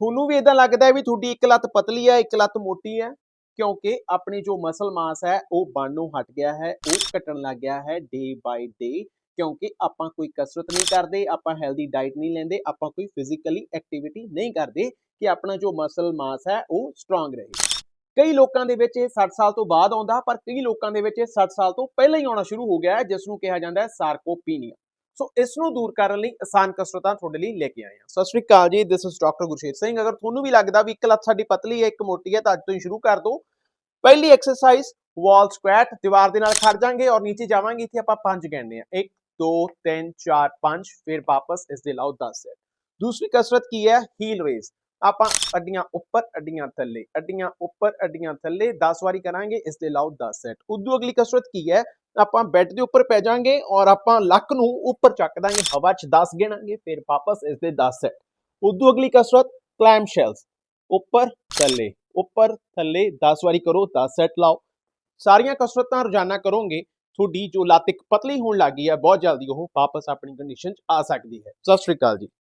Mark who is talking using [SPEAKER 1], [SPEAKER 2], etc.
[SPEAKER 1] ਤੁਹਾਨੂੰ ਵੀ ਇਦਾਂ ਲੱਗਦਾ ਹੈ ਵੀ ਤੁਹਾਡੀ ਇੱਕ ਲੱਤ ਪਤਲੀ ਹੈ, ਇੱਕ ਲੱਤ ਮੋਟੀ ਹੈ, ਕਿਉਂਕਿ ਆਪਣੀ ਜੋ ਮਸਲ ਮਾਸ ਹੈ, ਉਹ ਬਣਨੋਂ ਹਟ ਗਿਆ ਹੈ, ਉਹ ਘਟਣ ਲੱਗ ਗਿਆ ਹੈ ਡੇ ਬਾਈ ਡੇ ਕਿਉਂਕਿ ਆਪਾਂ ਕੋਈ ਕਸਰਤ ਨਹੀਂ ਕਰਦੇ, ਆਪਾਂ ਹੈਲਦੀ ਡਾਈਟ ਨਹੀਂ ਲੈਂਦੇ, ਆਪਾਂ ਕੋਈ ਫਿਜ਼ੀਕਲੀ ਐਕਟੀਵਿਟੀ ਨਹੀਂ ਕਰਦੇ ਕਿ ਆਪਣਾ ਜੋ ਮਸਲ ਮਾਸ ਹੈ, ਉਹ ਸਟਰੋਂਗ ਰਹੇ। ਕਈ ਲੋਕਾਂ ਦੇ ਵਿੱਚ ਇਹ 60 ਸਾਲ ਤੋਂ ਬਾਅਦ ਆਉਂਦਾ, ਪਰ ਕਈ ਲੋਕਾਂ ਦੇ ਵਿੱਚ ਇਹ 60 ਸਾਲ ਤੋਂ ਪਹਿਲਾਂ ਹੀ ਆਉਣਾ ਸ਼ੁਰੂ ਹੋ ਗਿਆ ਹੈ ਜਿਸ ਨੂੰ ਕਿਹਾ ਜਾਂਦਾ ਹੈ ਸਾਰਕੋਪੀਨੀਆ ਸੋ ਇਸ ਨੂੰ ਦੂਰ ਕਰਨ ਲਈ ਆਸਾਨ ਕਸਰਤਾਂ ਤੁਹਾਡੇ ਲਈ ਲੈ ਕੇ ਆਏ ਹਾਂ। ਸਤਿ ਸ਼੍ਰੀ ਅਕਾਲ ਜੀ this is doctor Gursher Singh. ਅਗਰ ਤੁਹਾਨੂੰ ਵੀ ਲੱਗਦਾ ਵੀ ਇੱਕ ਲੱਤ ਸਾਡੀ ਪਤਲੀ ਹੈ, ਇੱਕ ਮੋਟੀ ਹੈ, ਤਾਂ ਅੱਜ ਤੋਂ ਹੀ ਸ਼ੁਰੂ ਕਰ ਦਿਓ ਪਹਿਲੀ ਐਕਸਰਸਾਈਜ਼ ਵਾਲ ਸਕੁਐਟ ਦੀਵਾਰ ਦੇ ਨਾਲ ਖੜ ਜਾਾਂਗੇ ਔਰ ਨੀਚੇ ਜਾਵਾਂਗੇ। ਇੱਥੇ ਆਪਾਂ ਪੰਜ ਗਿਣਨੇ ਆ 1 2 3 4 5 ਫਿਰ ਵਾਪਸ ਇਸ ਦੇ ਲਾਓ 10 ਸੈਟ ਦੂਸਰੀ ਕਸਰਤ ਕੀ ਹੈ? ਹੀਲ ਰੇਜ਼ ਆਪਾਂ ਅੱਡੀਆਂ ਉੱਪਰ, ਅੱਡੀਆਂ ਥੱਲੇ। ਅੱਡੀਆਂ ਉੱਪਰ, ਅੱਡੀਆਂ ਥੱਲੇ 10 ਵਾਰੀ ਕਰਾਂਗੇ, ਇਸ ਦੇ ਲਾਓ 10 ਸੈਟ ਉਦੋਂ ਅਗਲੀ ਕਸਰਤ ਕੀ ਹੈ? ਆਪਾਂ ਬੈੱਡ ਦੇ ਉੱਪਰ ਪੈ ਜਾਾਂਗੇ ਔਰ ਆਪਾਂ ਲੱਕ ਨੂੰ ਉੱਪਰ ਚੱਕ ਦਾਂਗੇ, ਹਵਾ 'ਚ 10 ਗਿਣਾਂਗੇ, ਫਿਰ ਵਾਪਸ ਇਸ ਦੇ 10 ਸੈਟ ਉਦੋਂ ਅਗਲੀ ਕਸਰਤ ਕਲੈਮ ਸ਼ੈਲਸ ਉੱਪਰ, ਥੱਲੇ। ਉੱਪਰ, ਥੱਲੇ 10 ਵਾਰੀ ਕਰੋ 10 ਸੈਟ ਲਾਓ। ਸਾਰੀਆਂ ਕਸਰਤਾਂ ਰੋਜ਼ਾਨਾ ਕਰੋਗੇ। ਤੁਹਾਡੀ ਜੋ ਲਾਤਿਕ ਪਤਲੀ ਹੋਣ ਲੱਗੀ ਹੈ, ਬਹੁਤ ਜਲਦੀ ਉਹ ਵਾਪਸ ਆਪਣੀ ਕੰਡੀਸ਼ਨ 'ਚ ਆ ਸਕਦੀ ਹੈ। ਸਤਿ ਸ਼੍ਰੀ ਅਕਾਲ ਜੀ।